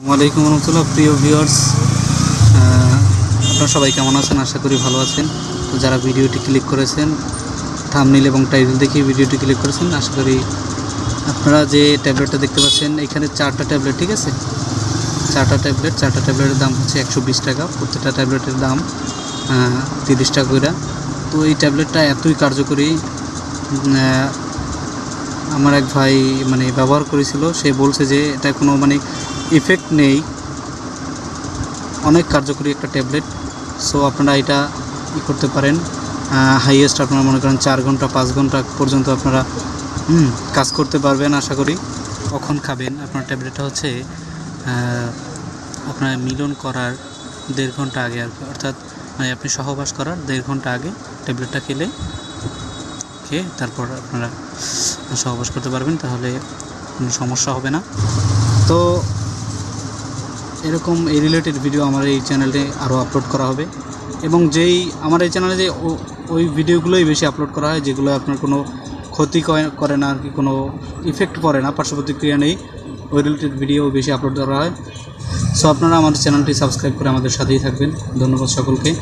আসসালামাইকুম রহমতুল্লাহ, প্রিয় ভিউয়ার্স আপনারা সবাই কেমন আছেন? আশা করি ভালো আছেন। তো যারা ভিডিওটি ক্লিক করেছেন থামনিল এবং টাইটেল দেখে ভিডিওটি ক্লিক করেছেন, আশা করি আপনারা যে ট্যাবলেটটা দেখতে পাচ্ছেন, এখানে চারটা ট্যাবলেট ঠিক আছে? চারটা ট্যাবলেট চারটা ট্যাবলেটের দাম হচ্ছে একশো বিশ টাকা। প্রত্যেকটা ট্যাবলেটের দাম তিরিশ টাকা করে তো এই ট্যাবলেটটা এতই কার্যকরী আমার এক ভাই মানে ব্যবহার করেছিল, সে বলছে যে এটা কোনো মানে ইফেক্ট নেই। অনেক কার্যকরী একটা ট্যাবলেট সো আপনারা এটা ই করতে পারেন। হাইয়েস্ট আপনারা মনে করেন চার ঘণ্টা, পাঁচ ঘণ্টা পর্যন্ত আপনারা কাজ করতে পারবেন আশা করি। কখন খাবেন? আপনার ট্যাবলেটটা হচ্ছে আপনার মিলন করার দেড় ঘণ্টা আগে আর অর্থাৎ মানে আপনি সহবাস করার দেড় ঘণ্টা আগে ট্যাবলেটটা খেলে, খেয়ে তারপর আপনারা সহবাস করতে পারবেন, তাহলে কোনো সমস্যা হবে না। তো এরকম এই রিলেটেড ভিডিও আমার এই চ্যানেলে আরও আপলোড করা হবে। এবং যেই আমার এই চ্যানেলে যে ওই ভিডিওগুলোই বেশি আপলোড করা হয়, যেগুলো আপনার কোনো ক্ষতি করে- করে না আর কি, কোনো ইফেক্ট পড়ে না, পার্শ্ব প্রতিক্রিয়া নেই, ওই রিলেটেড ভিডিও বেশি আপলোড করা হয়। সো আপনারা আমাদের চ্যানেলটি সাবস্ক্রাইব করে আমাদের সাথেই থাকবেন। ধন্যবাদ সকলকে।